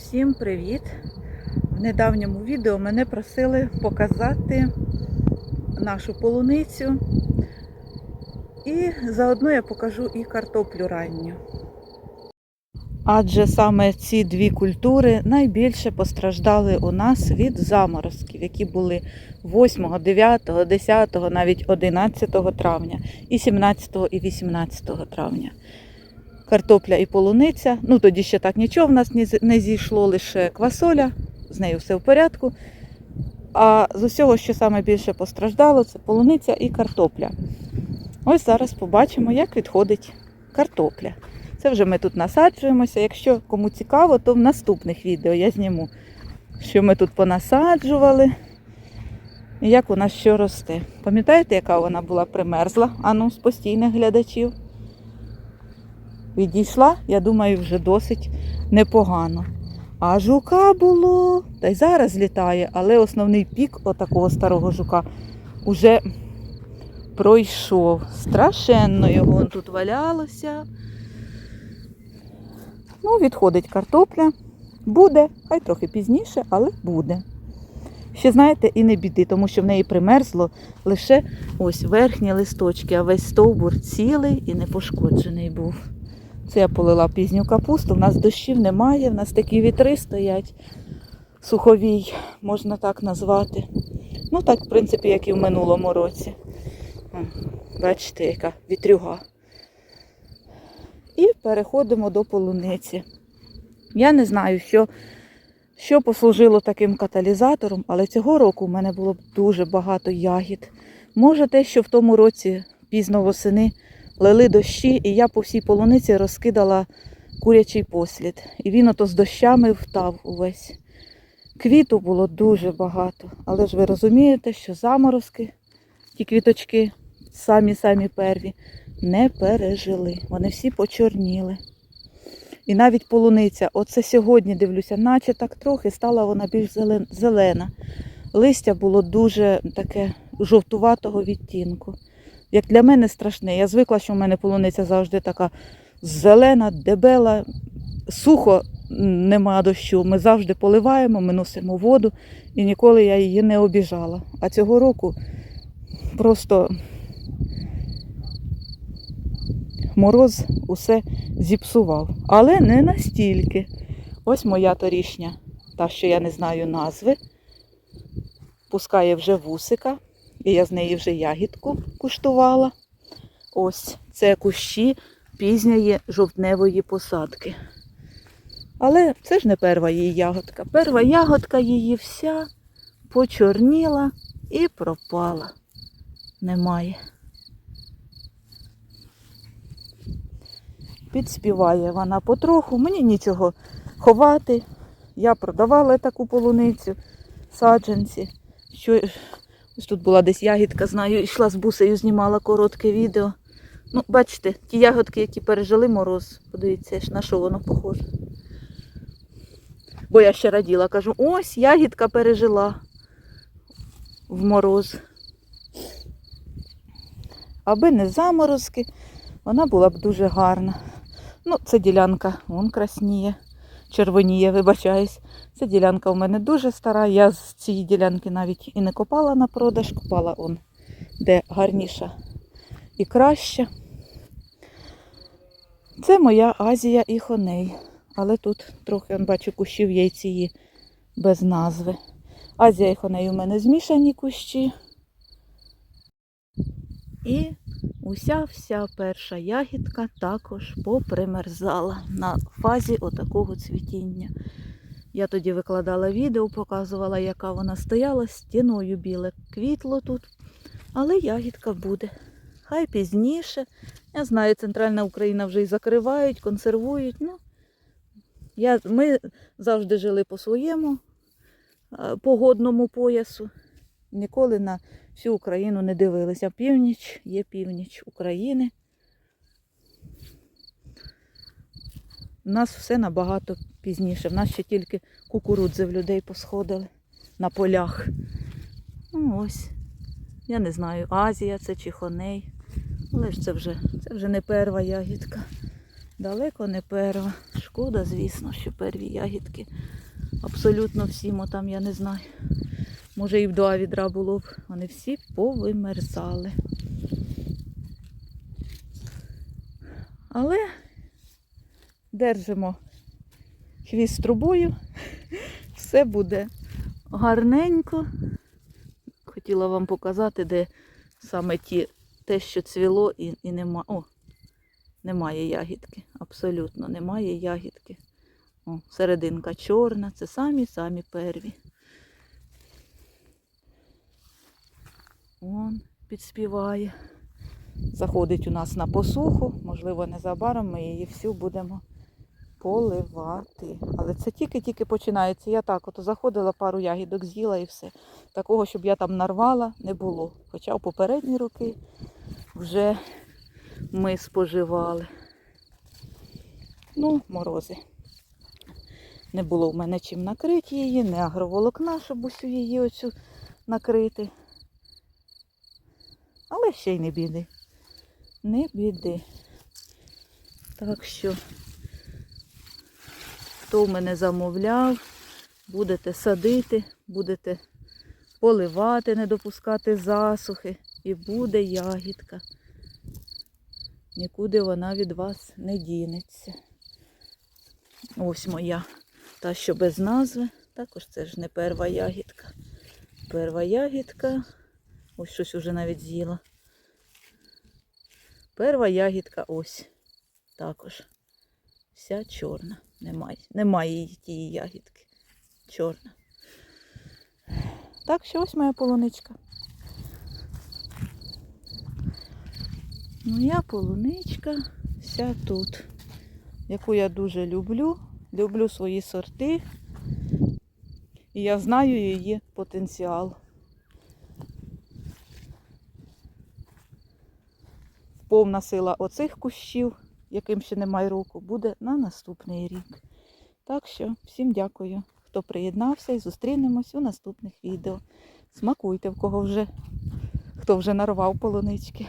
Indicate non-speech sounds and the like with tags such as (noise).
Всім привіт! В недавньому відео мене просили показати нашу полуницю. І заодно я покажу і картоплю ранню. Адже саме ці дві культури найбільше постраждали у нас від заморозків, які були 8, 9, 10, навіть 11 травня, і 17 і 18 травня картопля і полуниця. Ну тоді ще так нічого в нас не зійшло, лише квасоля, з нею все в порядку. А з усього, що саме більше постраждало, це полуниця і картопля. Ось зараз побачимо, як відходить картопля. Це вже ми тут насаджуємося. Якщо кому цікаво, то в наступних відео я зніму, що ми тут понасаджували і як у нас що росте. Пам'ятаєте, яка вона була примерзла? Ану, з постійних глядачів відійшла, я думаю, вже досить непогано. А жука було, та й зараз літає, але основний пік отакого старого жука уже пройшов. Страшенно його тут валялося. Ну, відходить картопля. Буде, хай трохи пізніше, але буде. Ще знаєте, і не біди, тому що в неї примерзло лише ось верхні листочки, а весь стовбур цілий і не пошкоджений був. Це я полила пізню капусту. У нас дощів немає, в нас такі вітри стоять. Суховій, можна так назвати. Ну так, в принципі, як і в минулому році. Бачите, яка вітрюга. І переходимо до полуниці. Я не знаю, що, що послужило таким каталізатором, але цього року в мене було дуже багато ягід. Може, те, що в тому році пізно восени лили дощі, і я по всій полуниці розкидала курячий послід. І він ото з дощами втав увесь. Квіту було дуже багато, але ж ви розумієте, що заморозки, ті квіточки, самі-самі перві, не пережили. Вони всі почорніли. І навіть полуниця, оце сьогодні дивлюся, наче так трохи стала вона більш зелена. Листя було дуже таке жовтуватого відтінку як для мене страшне. Я звикла, що в мене полуниця завжди така зелена, дебела, сухо нема дощу. Ми завжди поливаємо, ми носимо воду, і ніколи я її не обіжала. А цього року просто мороз усе зіпсував. Але не настільки. Ось моя торішня, та, що я не знаю назви, пускає вже вусика. І я з неї вже ягідку куштувала. Ось це кущі пізньої жовтневої посадки. Але це ж не перша її ягодка. Перша ягодка її вся почорніла і пропала. Немає. Підспіває вона потроху, мені нічого ховати. Я продавала таку полуницю, саджанці. Що Ось тут була десь ягідка, знаю, йшла з бусею, знімала коротке відео. Ну, бачите, ті ягодки, які пережили мороз, подивіться, на що воно похоже. Бо я ще раділа, кажу, ось ягідка пережила в мороз. Аби не заморозки, вона була б дуже гарна. Ну, це ділянка, вон красніє, червоніє, вибачаюсь. Ця ділянка у мене дуже стара. Я з цієї ділянки навіть і не копала на продаж, копала он, де гарніша і краща. Це моя Азія і хоней. Але тут трохи он, бачу кущів яйції без назви. Азія і хоней у мене змішані кущі. І уся вся перша ягідка також попримерзала на фазі отакого цвітіння. Я тоді викладала відео, показувала, яка вона стояла, стіною біле квітло тут. Але ягідка буде. Хай пізніше. Я знаю, центральна Україна вже і закривають, консервують. Ну, я, ми завжди жили по своєму е, погодному поясу. Ніколи на всю Україну не дивилися. Північ є північ України. У нас все набагато пізніше. В нас ще тільки кукурудзи в людей посходили на полях. Ну ось. Я не знаю, Азія це чи Хоней. Але ж це вже, це вже не перша ягідка. Далеко не перва. Шкода, звісно, що перві ягідки. Абсолютно всі, мо там я не знаю. Може і в два відра було б. Вони всі повимерзали. Але держимо хвіст трубою. (laughs) Все буде гарненько. Хотіла вам показати, де саме ті, те, що цвіло і, і нема. О, немає ягідки. Абсолютно немає ягідки. О, серединка чорна. Це самі-самі перві. Вон підспіває. Заходить у нас на посуху. Можливо, незабаром ми її всю будемо поливати. Але це тільки-тільки починається. Я так от заходила, пару ягідок з'їла і все. Такого, щоб я там нарвала, не було. Хоча в попередні роки вже ми споживали. Ну, морози. Не було в мене чим накрити її, не агроволокна, щоб усю її оцю накрити. Але ще й не біди. Не біди. Так що, хто в мене замовляв, будете садити, будете поливати, не допускати засухи, і буде ягідка. Нікуди вона від вас не дінеться. Ось моя. Та, що без назви. Також це ж не перва ягідка. Перва ягідка. Ось щось уже навіть з'їла. Перва ягідка ось. Також. Вся чорна. Немає. Немає її тієї ягідки. Чорна. Так що ось моя полуничка. Моя полуничка вся тут, яку я дуже люблю. Люблю свої сорти. І я знаю її потенціал. Повна сила оцих кущів, яким ще немає року, буде на наступний рік. Так що всім дякую, хто приєднався і зустрінемось у наступних відео. Смакуйте, в кого вже, хто вже нарвав полунички.